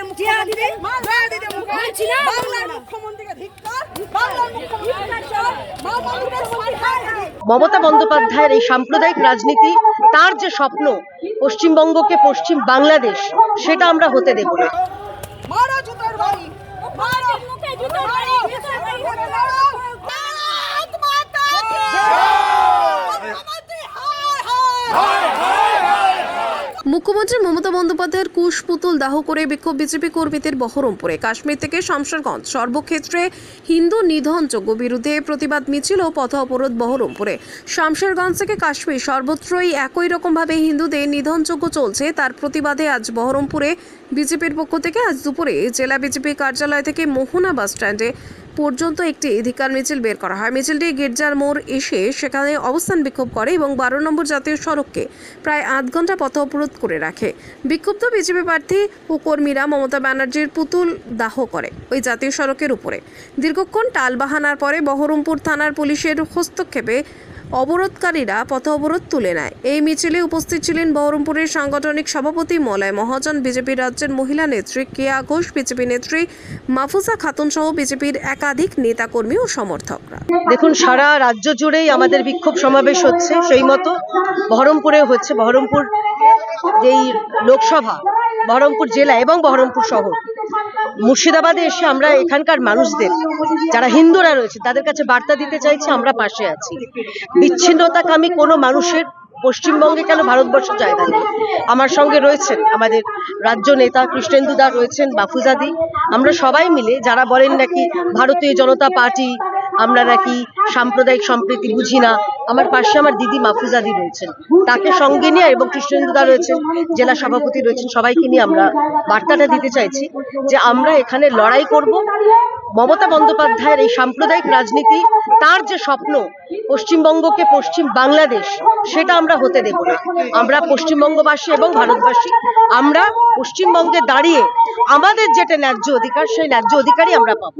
মুখ্যমন্ত্রী মুখ্যমন্ত্রী বাংলার মুখ্যমন্ত্রীকে ধিক্কার বাংলার মুখ্যমন্ত্রী মমতা বন্দ্যোপাধ্যায়ের এই সাম্প্রদায়িক রাজনীতি তার যে স্বপ্ন পশ্চিমবঙ্গকে পশ্চিম বাংলাদেশ সেটা আমরা হতে দেব না। মারো জুতোর বাড়ি মারো মুখে জুতোর বাড়ি, জুতোর বাড়ি। ভারত মাতা কি মুখ্যমন্ত্রী হায় হায় মুখ্যমন্ত্রী মমতা বন্দ্যোপাধ্যায়ের কুশ পুতুল দাহ করে বিক্ষোভ বিজেপি কর্মীদের বহরমপুরে। কাশ্মীর থেকে শামশারগঞ্জ সর্বক্ষেত্রে হিন্দু নিধনযোগ্য বিরুদ্ধে প্রতিবাদ মিছিল ও পথ অবরোধ বহরমপুরে। শামশারগঞ্জ থেকে কাশ্মীর, সর্বত্রই একই রকমভাবে হিন্দুদের নিধনযোগ্য চলছে। তার প্রতিবাদে আজ বহরমপুরে বিজেপির পক্ষ থেকে আজ দুপুরে জেলা বিজেপি কার্যালয় থেকে মোহনা বাস স্ট্যান্ডে পর্যন্ত একটি অধিকার মিছিল বের করা হয়। মিছিলটি গির্জার মোড় এসে সেখানে অবস্থান বিক্ষোভ করে এবং বারো নম্বর জাতীয় সড়ককে প্রায় আধ ঘণ্টা পথ অবরোধ করে রাখে। বিক্ষুব্ধ বিজেপি প্রার্থী ও কর্মীরা মমতা ব্যানার্জির পুতুল দাহ করে ওই জাতীয় সড়কের উপরে। দীর্ঘক্ষণ টালবাহানার পরে বহরমপুর থানার পুলিশের হস্তক্ষেপে অবরোধকারীরা পথ অবরোধ তুলে নেয়। এই মিছিলে উপস্থিত ছিলেন বহরমপুরের সাংগঠনিক সভাপতি মলয় মহাজন বিজেপি রাজ্যের মহিলা নেত্রী কেয়া ঘোষ, বিজেপি নেত্রী মাহফুজা খাতুন সহ বিজেপির একাধিক নেতাকর্মী ও সমর্থকরা। দেখুন, সারা রাজ্য জুড়েই আমাদের বিক্ষোভ সমাবেশ হচ্ছে, সেই মতো বহরমপুরেও হচ্ছে। বহরমপুর যেই লোকসভা, বহরমপুর জেলা এবং বহরমপুর শহর মুর্শিদাবাদে এসে আমরা এখানকার মানুষদের, যারা হিন্দুরা রয়েছে, তাদের কাছে বার্তা দিতে চাইছি, আমরা পাশে আছি। বিচ্ছিন্নতাকামী কোনো মানুষের পশ্চিমবঙ্গে কেন ভারতবর্ষ জায়গা নেই আমার সঙ্গে রয়েছেন আমাদের রাজ্য নেতা কৃষ্ণেন্দুদা রয়েছেন বাফুজাদি। আমরা সবাই মিলে, যারা বলেন নাকি ভারতীয় জনতা পার্টি আমরা নাকি সাম্প্রদায়িক সম্প্রীতি বুঝি না। আমার পাশে আমার দিদি মাফুজাদি রয়েছেন। তাকে সঙ্গে নিয়ে এবং কৃষ্ণেন্দুদা রয়েছেন, জেলা সভাপতি রয়েছেন, সবাইকে নিয়ে আমরা বার্তাটা দিতে চাইছি যে আমরা এখানে লড়াই করব। মমতা বন্দ্যোপাধ্যায়ের এই সাম্প্রদায়িক রাজনীতি, তার যে স্বপ্ন, পশ্চিমবঙ্গকে পশ্চিম বাংলাদেশ, সেটা আমরা হতে দেব না। আমরা পশ্চিমবঙ্গবাসী এবং ভারতবাসী, আমরা পশ্চিমবঙ্গে দাঁড়িয়ে আমাদের যেটা ন্যায্য অধিকার, সেই ন্যায্য অধিকারই আমরা পাবো।